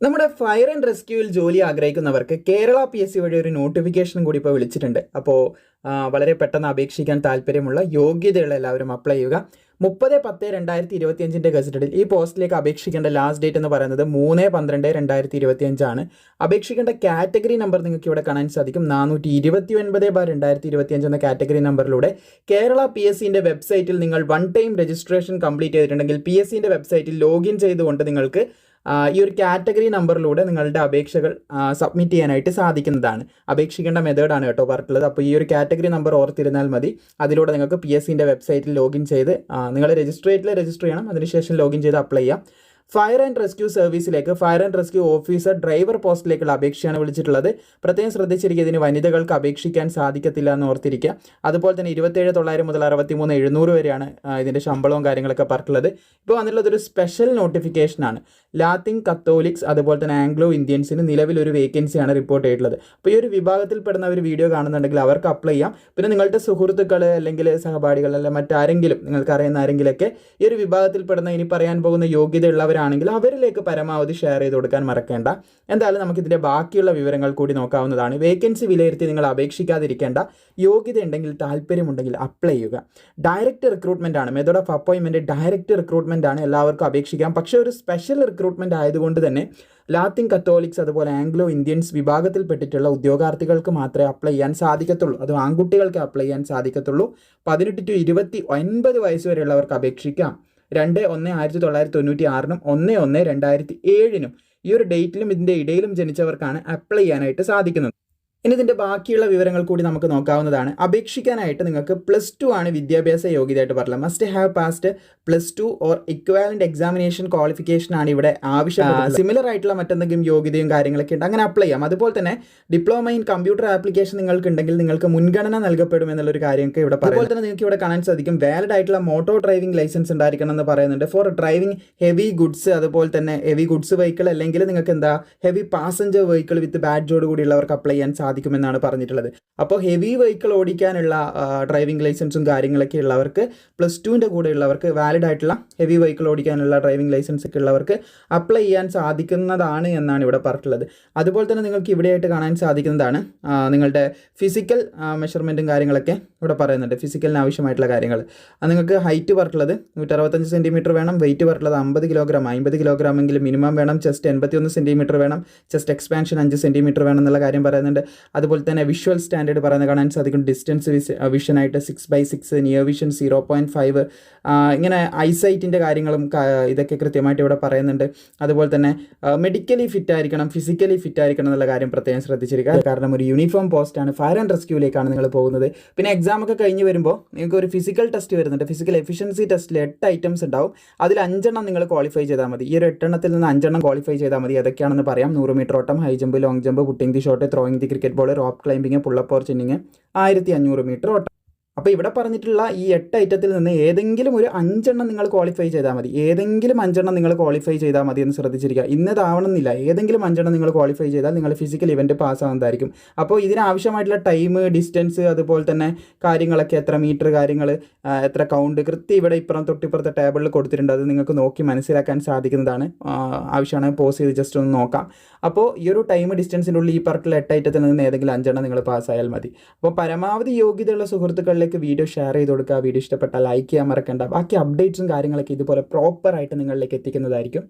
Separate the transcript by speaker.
Speaker 1: നമ്മുടെ fire and റെസ്ക്യൂവിൽ ജോലി ആഗ്രഹിക്കുന്നവർക്ക് കേരള പി എസ് സി വഴി ഒരു നോട്ടിഫിക്കേഷനും കൂടി ഇപ്പോൾ വിളിച്ചിട്ടുണ്ട്. അപ്പോൾ വളരെ പെട്ടെന്ന് അപേക്ഷിക്കാൻ താല്പര്യമുള്ള യോഗ്യതയുള്ള എല്ലാവരും അപ്ലൈ ചെയ്യുക. മുപ്പത് പത്ത് രണ്ടായിരത്തി ഇരുപത്തിയഞ്ചിന്റെ ഗസറ്റഡിൽ ഈ പോസ്റ്റിലേക്ക് അപേക്ഷിക്കേണ്ട ലാസ്റ്റ് ഡേറ്റ് എന്ന് പറയുന്നത് മൂന്ന് പന്ത്രണ്ട് രണ്ടായിരത്തി ഇരുപത്തിയഞ്ചാണ്. അപേക്ഷിക്കേണ്ട കാറ്റഗറി നമ്പർ നിങ്ങൾക്ക് ഇവിടെ കാണാൻ സാധിക്കും. നാനൂറ്റി ഇരുപത്തി ഒൻപത് ബാർ രണ്ടായിരത്തി ഇരുപത്തിയഞ്ച് എന്ന കാറ്റഗറി നമ്പറിലൂടെ കേരള പി എസ് സിന്റെ വെബ്സൈറ്റിൽ നിങ്ങൾ വൺ ടൈം രജിസ്ട്രേഷൻ കംപ്ലീറ്റ് ചെയ്തിട്ടുണ്ടെങ്കിൽ പി എസ് സിന്റെ വെബ്സൈറ്റിൽ ലോഗിൻ ചെയ്തുകൊണ്ട് നിങ്ങൾക്ക് ഈ ഒരു കാറ്റഗറി നമ്പറിലൂടെ നിങ്ങളുടെ അപേക്ഷകൾ സബ്മിറ്റ് ചെയ്യാനായിട്ട് സാധിക്കുന്നതാണ്. അപേക്ഷിക്കേണ്ട മെത്തേഡാണ് കേട്ടോ പറഞ്ഞിട്ടുള്ളത്. അപ്പോൾ ഈ ഒരു കാറ്റഗറി നമ്പർ ഓർത്തിരുന്നാൽ മതി. അതിലൂടെ നിങ്ങൾക്ക് പി എസ് സിന്റെ വെബ്സൈറ്റിൽ ലോഗിൻ ചെയ്ത് നിങ്ങൾ രജിസ്ട്രേറ്റിൽ രജിസ്റ്റർ ചെയ്യണം. അതിനുശേഷം ലോഗിൻ ചെയ്ത് അപ്ലൈ ചെയ്യാം. Fire and rescue സർവീസിലേക്ക് fire and rescue officer driver പോസ്റ്റിലേക്കുള്ള അപേക്ഷയാണ് വിളിച്ചിട്ടുള്ളത്. പ്രത്യേകം ശ്രദ്ധിച്ചിരിക്കുക ഇതിന് വനിതകൾക്ക് അപേക്ഷിക്കാൻ സാധിക്കത്തില്ല എന്ന് ഓർത്തിരിക്കുക. അതുപോലെ തന്നെ ഇരുപത്തേഴ് തൊള്ളായിരം മുതൽ അറുപത്തി മൂന്ന് എഴുന്നൂറ് വരെയാണ് ഇതിന്റെ ശമ്പളവും കാര്യങ്ങളൊക്കെ പറഞ്ഞിട്ടുള്ളത്. ഇപ്പോൾ വന്നിട്ടുള്ളത് ഒരു സ്പെഷ്യൽ നോട്ടിഫിക്കേഷനാണ് ലാത്തിൻ കത്തോലിക്സ് അതുപോലെ തന്നെ ആംഗ്ലോ ഇന്ത്യൻസിന് നിലവിലൊരു വേക്കൻസിയാണ് റിപ്പോർട്ട് ചെയ്തിട്ടുള്ളത്. അപ്പോൾ ഈ ഒരു വിഭാഗത്തിൽപ്പെടുന്ന ഒരു വീഡിയോ കാണുന്നുണ്ടെങ്കിൽ അവർക്ക് അപ്ലൈ ചെയ്യാം. പിന്നെ നിങ്ങളുടെ സുഹൃത്തുക്കൾ അല്ലെങ്കിൽ സഹപാഠികൾ അല്ലെങ്കിൽ മറ്റാരെങ്കിലും നിങ്ങൾക്ക് അറിയുന്ന ആരെങ്കിലുമൊക്കെ ഈ ഒരു വിഭാഗത്തിൽപ്പെടുന്ന ഇനി പറയാൻ പോകുന്ന യോഗ്യത ഉള്ളവരാണെങ്കിൽ അവരിലേക്ക് പരമാവധി ഷെയർ ചെയ്ത് കൊടുക്കാൻ മറക്കേണ്ട. എന്തായാലും നമുക്കിതിന്റെ ബാക്കിയുള്ള വിവരങ്ങൾ കൂടി നോക്കാവുന്നതാണ്. വേക്കൻസി വിലയിരുത്തി നിങ്ങൾ അപേക്ഷിക്കാതിരിക്കേണ്ട. യോഗ്യത ഉണ്ടെങ്കിൽ താല്പര്യമുണ്ടെങ്കിൽ അപ്ലൈ ചെയ്യുക. ഡയറക്റ്റ് റിക്രൂട്ട്മെന്റ് ആണ്. മെത്തേഡ് ഓഫ് അപ്പോയിൻമെന്റ് ഡയറക്റ്റ് റിക്രൂട്ട്മെന്റ് ആണ് എല്ലാവർക്കും അപേക്ഷിക്കാം. പക്ഷേ ഒരു സ്പെഷ്യൽ റിക്രൂട്ട്മെന്റ് ആയതുകൊണ്ട് തന്നെ ലാത്തിൻ കത്തോലിക്സ് അതുപോലെ ആംഗ്ലോ ഇന്ത്യൻസ് വിഭാഗത്തിൽപ്പെട്ടിട്ടുള്ള ഉദ്യോഗാർത്ഥികൾക്ക് മാത്രമേ അപ്ലൈ ചെയ്യാൻ സാധിക്കത്തുള്ളൂ. അത് ആൺകുട്ടികൾക്ക് അപ്ലൈ ചെയ്യാൻ സാധിക്കത്തുള്ളൂ. പതിനെട്ട് ടു ഇരുപത്തി ഒൻപത് വയസ്സ് വരെയുള്ളവർക്ക് അപേക്ഷിക്കാം. രണ്ട് ഒന്ന് ആയിരത്തി തൊള്ളായിരത്തി തൊണ്ണൂറ്റി ആറിനും ഒന്ന് ഒന്ന് രണ്ടായിരത്തി ഏഴിനും. ഈ ഒരു ഡേറ്റിലും ഇതിന്റെ ഇടയിലും ജനിച്ചവർക്കാണ് അപ്ലൈ ചെയ്യാനായിട്ട് സാധിക്കുന്നത്. ഇനി ഇതിന്റെ ബാക്കിയുള്ള വിവരങ്ങൾ കൂടി നമുക്ക് നോക്കാവുന്നതാണ്. അപേക്ഷിക്കാനായിട്ട് നിങ്ങൾക്ക് പ്ലസ് ടു ആണ് വിദ്യാഭ്യാസ യോഗ്യതയായിട്ട് പറയുന്നത് must have passed plus two or equivalent examination qualification ആണ് ഇവിടെ ആവശ്യം സിമിലർ ആയിട്ടുള്ള മറ്റെന്തെങ്കിലും യോഗ്യതയും കാര്യങ്ങളൊക്കെ ഉണ്ട്. അങ്ങനെ അപ്ലൈ ചെയ്യാം. അതുപോലെ തന്നെ ഡിപ്ലോമ ഇൻ കമ്പ്യൂട്ടർ ആപ്ലിക്കേഷൻ നിങ്ങൾക്ക് ഉണ്ടെങ്കിൽ നിങ്ങൾക്ക് മുൻഗണന നൽകപ്പെടും എന്നുള്ളൊരു കാര്യമൊക്കെ ഇവിടെ പറയും അതുപോലെ തന്നെ നിങ്ങൾക്ക് ഇവിടെ കാണാൻ സാധിക്കും വാലിഡ് ആയിട്ടുള്ള മോട്ടോർ ഡ്രൈവിംഗ് ലൈസൻസ് ഉണ്ടായിരിക്കണം എന്ന് പറയുന്നുണ്ട്. ഫോർ ഡ്രൈവിംഗ് ഹെവി ഗുഡ്സ് അതുപോലെ തന്നെ ഹെവി ഗുഡ്സ് വെഹിക്കിൾ അല്ലെങ്കിൽ നിങ്ങൾക്ക് എന്താ ഹെവി പാസഞ്ചർ വെഹിക്കിൾ വിത്ത് ബാഡ്ജോട് കൂടിയുള്ളവർക്ക് അപ്ലൈ ചെയ്യാൻ സാധിക്കുമെന്നാണ് പറഞ്ഞിട്ടുള്ളത്. അപ്പോൾ ഹെവി വെഹിക്കിൾ ഓടിക്കാനുള്ള ഡ്രൈവിംഗ് ലൈസൻസും കാര്യങ്ങളൊക്കെ ഉള്ളവർക്ക് പ്ലസ് ടുവിന്റെ കൂടെ ഉള്ളവർക്ക് വാലിഡ് ആയിട്ടുള്ള ഹെവി വെഹിക്കിൾ ഓടിക്കാനുള്ള ഡ്രൈവിംഗ് ലൈസൻസ് ഒക്കെ ഉള്ളവർക്ക് അപ്ലൈ ചെയ്യാൻ സാധിക്കുന്നതാണ് എന്നാണ് ഇവിടെ പറഞ്ഞിട്ടുള്ളത്. അതുപോലെ തന്നെ നിങ്ങൾക്ക് ഇവിടെയായിട്ട് കാണാൻ സാധിക്കുന്നതാണ് നിങ്ങളുടെ ഫിസിക്കൽ മെഷർമെന്റും കാര്യങ്ങളൊക്കെ ഇവിടെ പറയുന്നുണ്ട്. ഫിസിക്കലിന് ആവശ്യമായിട്ടുള്ള കാര്യങ്ങൾ. നിങ്ങൾക്ക് ഹൈറ്റ് പറഞ്ഞിട്ടുള്ളത് നൂറ്ററുപത്തഞ്ച് സെന്റിമീറ്റർ വേണം വെയിറ്റ് പറഞ്ഞിട്ടുള്ളത് അമ്പത് കിലോഗ്രാം അമ്പത് കിലോഗ്രാം എങ്കിലും മിനിമം വേണം ചെസ്റ്റ് എൺപത്തിയൊന്ന് സെന്റിമീറ്റർ വേണം ചെസ്റ്റ് എക്സ്പാൻഷൻ അഞ്ച് സെന്റിമീറ്റർ വേണം എന്നുള്ള കാര്യം പറയുന്നുണ്ട്. അതുപോലെ തന്നെ വിഷ്വൽ സ്റ്റാൻഡേർഡ് പറയുന്നത് കാണാൻ സാധിക്കും. Distance വിഷനായിട്ട് six by six near vision zero point five ഇങ്ങനെ ഐസൈറ്റിന്റെ കാര്യങ്ങളും ഇതൊക്കെ കൃത്യമായിട്ട് ഇവിടെ പറയുന്നുണ്ട്. അതുപോലെ തന്നെ മെഡിക്കലി ഫിറ്റ് ആയിരിക്കണം ഫിസിക്കലി ഫിറ്റ് ആയിരിക്കണം എന്നുള്ള കാര്യം പ്രത്യേകം ശ്രദ്ധിച്ചിരിക്കുക. കാരണം ഒരു യൂണിഫോം പോസ്റ്റാണ് ഫയർ ആൻഡ് റെസ്ക്യൂവിലേക്കാണ് നിങ്ങൾ പോകുന്നത്. പിന്നെ എക്സാം ഒക്കെ കഴിഞ്ഞ് വരുമ്പോൾ നിങ്ങൾക്ക് ഒരു ഫിസിക്കൽ ടെസ്റ്റ് വരുന്നുണ്ട്. ഫിസിക്കൽ എഫിഷ്യൻസി ടെസ്റ്റിൽ എട്ട് ഐറ്റംസ് ഉണ്ടാവും. അതിൽ അഞ്ചെണ്ണം നിങ്ങൾ ക്വാളിഫൈ ചെയ്താൽ മതി. ഈ ഒരു എട്ടെണ്ണത്തിൽ നിന്ന് അഞ്ചെണ്ണം ക്വാളിഫൈ ചെയ്താൽ മതി. അതൊക്കെയാണെന്ന് പറയാം. നൂറ് മീറ്റർ ഓട്ടം high jump long jump putting the shot throwing the cricket ball rope climbing pull up chinning ആയിരത്തി അഞ്ഞൂറ് മീറ്റർ ഓട്ടം. അപ്പോൾ ഇവിടെ പറഞ്ഞിട്ടുള്ള ഈ എട്ട് ഐറ്റത്തിൽ നിന്ന് ഏതെങ്കിലും ഒരു അഞ്ചെണ്ണം നിങ്ങൾ ക്വാളിഫൈ ചെയ്താൽ മതി. ഏതെങ്കിലും അഞ്ചെണ്ണം നിങ്ങൾ ക്വാളിഫൈ ചെയ്താൽ മതി എന്ന് ശ്രദ്ധിച്ചിരിക്കുക. ഇന്നതാവണമെന്നില്ല ഏതെങ്കിലും അഞ്ചെണ്ണം നിങ്ങൾ ക്വാളിഫൈ ചെയ്താൽ നിങ്ങൾ ഫിസിക്കൽ ഇവന്റ് പാസ്സാവുന്നതായിരിക്കും അപ്പോൾ ഇതിനാവശ്യമായിട്ടുള്ള ടൈം ഡിസ്റ്റൻസ് അതുപോലെ തന്നെ കാര്യങ്ങളൊക്കെ എത്ര മീറ്റർ കാര്യങ്ങൾ എത്ര കൗണ്ട് കൃത്യം ഇവിടെ ഇപ്പുറം തൊട്ടിപ്പുറത്തെ ടേബിളിൽ കൊടുത്തിട്ടുണ്ട്. അത് നിങ്ങൾക്ക് നോക്കി മനസ്സിലാക്കാൻ സാധിക്കുന്നതാണ്. ആവശ്യമാണ് പോസ് ചെയ്ത് ജസ്റ്റ് ഒന്ന് നോക്കാം. അപ്പോൾ ഈ ഒരു ടൈം ഡിസ്റ്റൻസിന്റെ ഉള്ളിൽ ഈ പറഞ്ഞിട്ടുള്ള എട്ട് ഐറ്റത്തിൽ നിന്ന് ഏതെങ്കിലും അഞ്ചെണ്ണം നിങ്ങൾ പാസ്സായാൽ മതി. അപ്പോൾ പരമാവധി യോഗ്യതയുള്ള സുഹൃത്തുക്കളിലേക്ക് വീഡിയോ ഷെയർ ചെയ്ത് കൊടുക്കുക. വീഡിയോ ഇഷ്ടപ്പെട്ടാൽ ലൈക്ക് ചെയ്യാൻ മറക്കണ്ട. ബാക്കി അപ്ഡേറ്റ്സും കാര്യങ്ങളൊക്കെ ഇതുപോലെ പ്രോപ്പറായിട്ട് നിങ്ങളിലേക്ക് എത്തിക്കുന്നതായിരിക്കും.